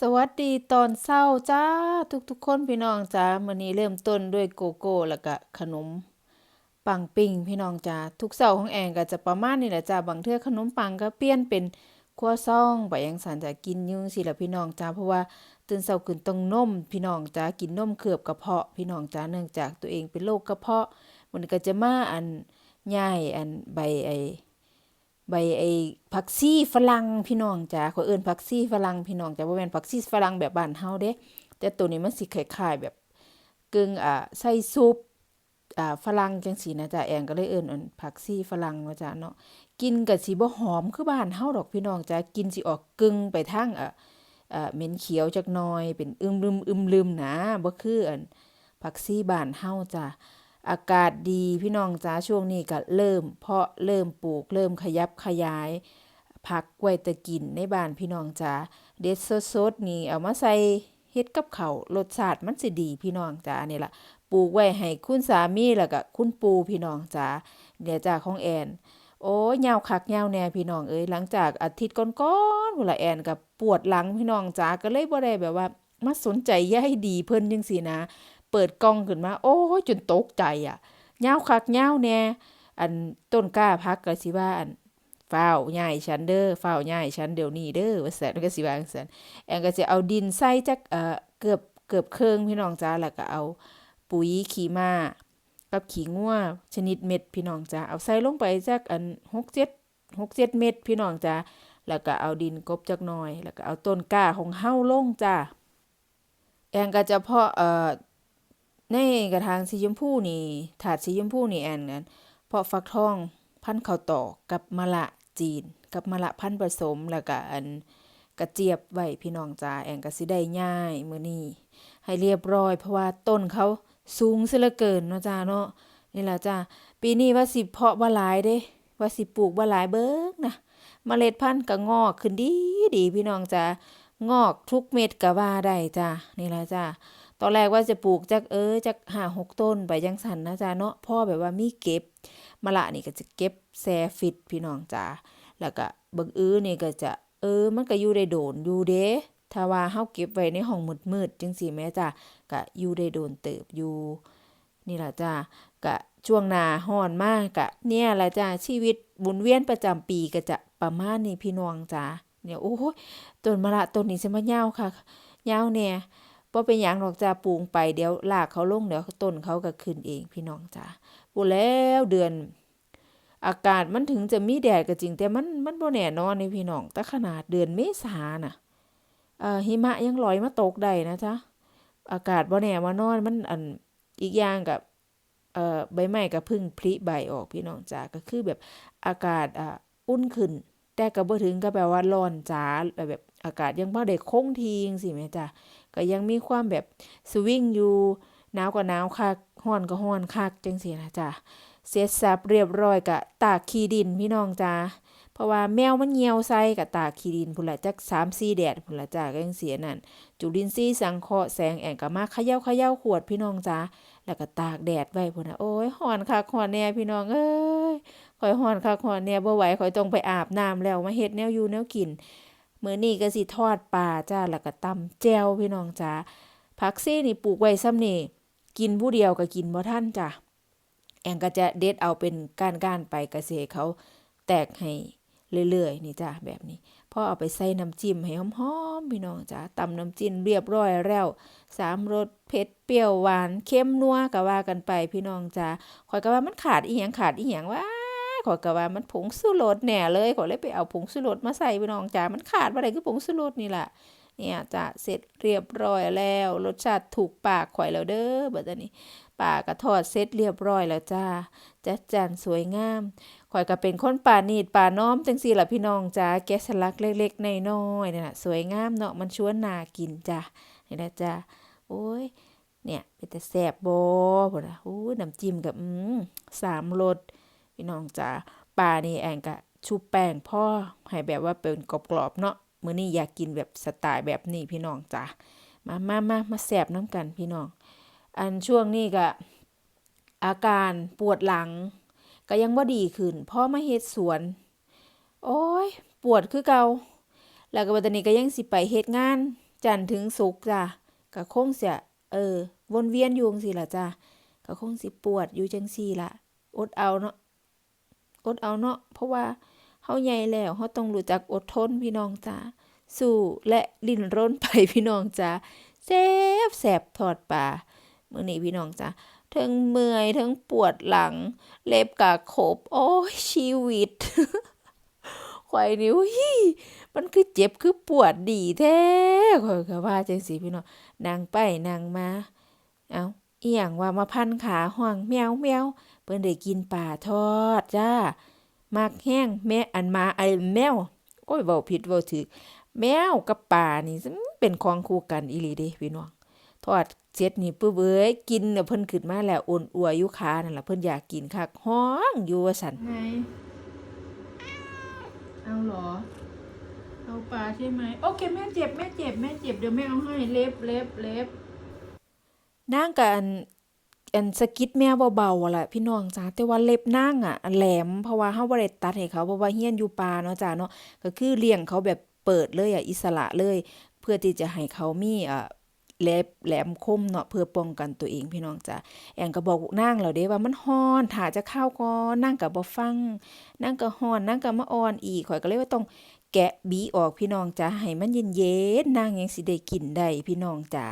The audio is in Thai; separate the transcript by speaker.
Speaker 1: สวัสดีตอนเช้าจ้า ทุกๆคนพี่น้องจ้ามื้อนี้เริ่มต้นด้วยโกโก้แล้วก็ขนมปังปิ้งพี่น้องจ้าทุกเช้าของแอนก็จะประมาณนี้แหละจ้าบางเทื่อขนมปังก็เปลี่ยนเป็นครัวซองไปจังซั่นจ้ากินยู่จั่งซี้ล่ะพี่น้องจ้าเพราะว่าตื่นเช้าขึ้นต้องนมพี่น้องจ้ากินนมเคือบกระเพาะพี่น้องจ้าเนื่องจากตัวเองเป็นโรคกระเพาะมันก็จะมาอันย้ายอันใบไอ ใบไอ้ผักชีฝรั่งพี่น้องจ้าขาเอิ้นผักชีฝรั่งพี่น้องจ้าบ่แม่นผักชีฝรั่งแบบบ้านเฮาเด้ แต่ตัวนี้มันสิคล้ายๆแบบกึ่งอ่าใส่ซุปอ่าฝรั่งจังซี่นะจ้าแอนก็เลยเอิ้นอันผักชีฝรั่งว่าจ้าเนาะกินก็สิบ่หอมคือบ้านเฮาดอกพี่น้องจ้ากินสิออกกึ่งไปทางอ่าอ่าเหม็นเขียวจักหน่อยเป็นอึมลึมอึมลึมนะบ่คืออันผักชีบ้านเฮาจ้า อากาศดีพี่น้องจ้าช่วงนี้ก็เริ่ม เพาะเริ่มปลูกเริ่มขยับขยาย ผักไว้แตะกินในบ้านพี่น้องจ้าเด็ดสดๆนี่เอามาใส่เฮ็ดกับเขารสชาติมันสิดีพี่น้องจ้านี่ล่ะปลูกไว้ให้คุณสามีแล้วก็คุณปู่พี่น้องจ้าเดี๋ยวจ้าของแอนโอ้ยยาวคักยาวแน่พี่น้องเอ้ยหลังจากอาทิตย์ก่อนๆพุ่นล่ะแอนก็ปวดหลังพี่น้องจ้าก็เลยบ่ได้แบบว่ามาสนใจใยดีเพิ่นจังซี่นะ เปิดกล้องขึ้นมา โอ้ยจนตกใจอะยาคักยาแน่อันต้นกล้าพักก็สิว่าอันฝ้าวย้ายฉันเด้อเฝ้าวย้ายฉันเดี๋ยวนี้เด้อว่าซั่นก็สิว่าจังซั่นแอนก็จะเอาดินใส่จักเอ่อเกือบเกือบเครึ่งพี่น้องจ้าแล้วก็เอาปุ๋ยขี้มากับขี้งัวชนิดเม็ดพี่น้องจ้าเอาใส่ลงไปจักอัน6 7 6 7เจ็ดเม็ดพี่น้องจ้าแล้วก็เอาดินกบจักหน่อย แล้วก็เอาต้นกล้าของเฮาลงจ้าแอนก็จะเพาะเอ่อ ในกระถางสีชมพูนี่ถาดสีชมพูนี่แอนนั้นเพาะฟักทองพันธุ์ข้าวตอกกับมะละจีน กับมะละพันผสมแล้วก็อันกระเจี๊ยบไว้พี่น้องจ้าแอนก็สิได้ง่ายมื้อนี้ให้เรียบร้อยเพราะว่าต้นเขาสูงซะเหลือเกินเนาะจ้าเนาะนี่ล่ะจ้าปีนี้ว่าสิเพาะบ่หลายเด้ว่าสิปลูกบ่หลายเบิ่งนะเมล็ดพันธุ์ก็งอกขึ้นดีดีพี่น้องจ้างอกทุกเม็ดก็ว่าได้จ้านี่ล่ะจ้า ตอนแรกว่าจะปลูกจักเออจักห้าหกต้นไปจังสันนะจ๊ะเนาะพ่อแบบว่ามีเก็บมะละนี่ก็จะเก็บแซฟิตพี่น้องจ้าแล้วก็เบิ่งอื้อนี่ก็จะเออมันก็อยู่ได้โดนอยู่เด้ถ้าว่าเฮาเก็บไว้ในห้องมืดๆจังซี่แม่จ้าก็อยู่ได้โดนเติบอยู่นี่ล่ะจ้าก็ช่วงหนาร้อนมากก็เนี่ยแหละจ้าชีวิตหมุนเวียนประจำปีก็จะประมาณนี้พี่น้องจ้าเนี่ยโอ้ยต้นมะละต้นนี้สิมายาวค่ะยาวแน่ บ่เป็นหยังดอกจ้าปลูกไปเดี๋ยวรากเขาลงเดี๋ยวต้นเขาก็ขึ้นเองพี่น้องจ้าพู้นแล้วเดือน อากาศมันถึงจะมีแดดก็จริง แต่มันมันบ่แน่นอนนี่พี่น้องแต่ขนาดเดือนเมษาน่ะเอ่อหิมะยังลอยมาตกได้นะจ๊ะอากาศบ่แน่มานอนมันอันอีกอย่างกับเอ่อใบไม้ก็พึ่งผลิใบออกพี่น้องจ้าก็คือแบบอากาศอ่าอุ่นขึ้น แต่ก็บ่ถึงกับแบบว่าร้อนจ๋าแบบ อากาศยังบ่ได้คงทียังซี่แม่จ้าก็ยังมีความแบบสวิงอยู่หนาวก็หนาวคักร้อนก็ร้อนคักจังซี่นะจ้ะเสร็จสับเรียบร้อยก็ตากขี้ดินพี่น้องจ้าเพราะว่าแมวมันเหี่ยวใส่ก็ตากขี้ดินพุ่นละจัก3-4แดดพุ่นละจ้าก็จังซี่นั่นจุลินทรีย์สังเคราะห์แสงแองก็มาเขย่าเขย่าขวดพี่น้องจ้าแล้วก็ตากแดดไว้พุ่นนะโอ้ยร้อนคักร้อนแน่พี่น้องเอ้ยข่อยร้อนคักร้อนแน่บ่ไหวข่อยต้องไปอาบน้ำแล้วมาเฮ็ดแนวอยู่แนวกิน มื้อนี้ก็สิทอดปลาจ้าแล้วก็ตำแจ่วพี่น้องจ้าผักซี่นี่ปลูกไว้ซ้ำนี่กินผู้เดียวก็กินบ่ทันจ้ะแองก็จะเด็ดเอาเป็นก้านๆไปก็สิให้เขาแตกให้เรื่อยๆนี่จ้ะแบบนี้พอเอาไปใส่น้ำจิ้มให้หอมๆพี่น้องจ้าตำน้ำจิ้มเรียบร้อยแล้วสามรสเผ็ดเปรี้ยวหวานเค็มนัวก็ว่ากันไปพี่น้องจ้าข้อยก็ว่ามันขาดอีหยังขาดอีหยังวะ ขอยก็ว่ามันผงชูรสแหน่เลยขอยเลยไปเอาผงชูรสมาใส่พี่น้องจ้ามันขาดบ่ได้คือผงชูรสนี่แหละเนี่ยจ้ะเสร็จเรียบร้อยแล้ว รสชาติถูกปากข่อยแล้วเด้อบัดนี้ปาก็ทอดเสร็จเรียบร้อยแล้วจ้าจัดจานสวยงามข่อยก็เป็นคนป่านีดป่าน้อมจังซี่ล่ะพี่น้องจ้าแกะสลักเล็กๆในน้อยๆนี่น่ะสวยงามเนาะมันชวนน่ากินจ้ะนี่นะจ้าโอ้ยเนี่ยเป็นแต่แซ่บบ่พุ่นน่ะอู้น้ำจิ้มกับอืมสามรส พี่น้องจ้าปลานี่แองกะชุบแป้งพ่อให้แบบว่าเป็นกรอบๆเนาะมื้อนี้อยากกินแบบสไตล์แบบนี้พี่น้องจ้ามามามามาแซ่บน้ำกันพี่น้อง อันช่วงนี้ก็อาการปวดหลัง ก็ยังบ่ดีขึ้นพ่อมาเฮ็ดสวน โอ้ย ปวดคือเก่าแล้วก็บัดนี้ก็ยังสิไปเฮ็ดงาน จันทร์ถึงศุกจ้ะก็คงเสิเออ วนเวียนอยู่จังซี่ล่ะจ้ะก็คงสิปวดอยู่จังซี่ล่ะอดเอาเนาะ อดเอาเนาะเพราะว่าเฮาใหญ่แล้วเฮาต้องรู้จักอดทนพี่น้องจ้าสู้และลิ้นรนไปพี่น้องจ้าแซ่บแสบทอดปลามื้อนี้พี่น้องจ้าทั้งเมื่อยทั้งปวดหลัง เล็บกะขบ โอ้ยชีวิตข่อยนี่อุ้ยมันคือเจ็บคือปวดดีแท้ข่อยก็ว่าจังซี่พี่น้องนั่งไปนั่งมา เอ้า อีหยังว่ามาพันขาห้องแมวแมวเพิ่นได้กินปลาทอดจ้ามักแห้งแม่อันมาไอแมวโอ้ยเว้าผิดเว้าถูกแมวกับปลานี่เป็นของคู่กันอีหลีเด้พี่น้องทอดเสร็จนี่ปึ๊บเอ้ยกินแล้วเพิ่นขึ้นมาแล้วอ่อนอัวอยู่ขานั่นล่ะเพิ่นอยากกินคักฮ้องอยู่ว่าซั่นไงเอาหรอเอาปลาใช่ไหมโอเคแม่เจ็บแม่เจ็บแม่เจ็บเดี๋ยวแม่เอาให้เล็บเล็บเล็บ นางก็อันอันสกิดแม่เบาๆอะล่ะพี่น้องจ้าแต่ว่าเล็บนางอะแหลมเพราะว่าเฮาบ่ได้ตัดให้เขาเพราะว่าเฮียนอยู่ป่าเนาะจ้าเนาะก็คือเลี้ยงเขาแบบเปิดเลยอะอิสระเลย เพื่อที่จะให้เขามีอ่าเล็บแหลมคมเนาะเพื่อป้องกันตัวเองพี่น้องจ้าแองก็บอกนางแล้วเด้ว่ามันร้อนถ้าจะเข้าก่อนนางก็บ่ฟังนางก็ร้อนนางก็มาอ่อนอีกข่อยก็เลยว่าต้องแกะบีออกพี่น้องจ้าให้มันเย็นๆนางยังสิได้กินได้พี่น้องจ้า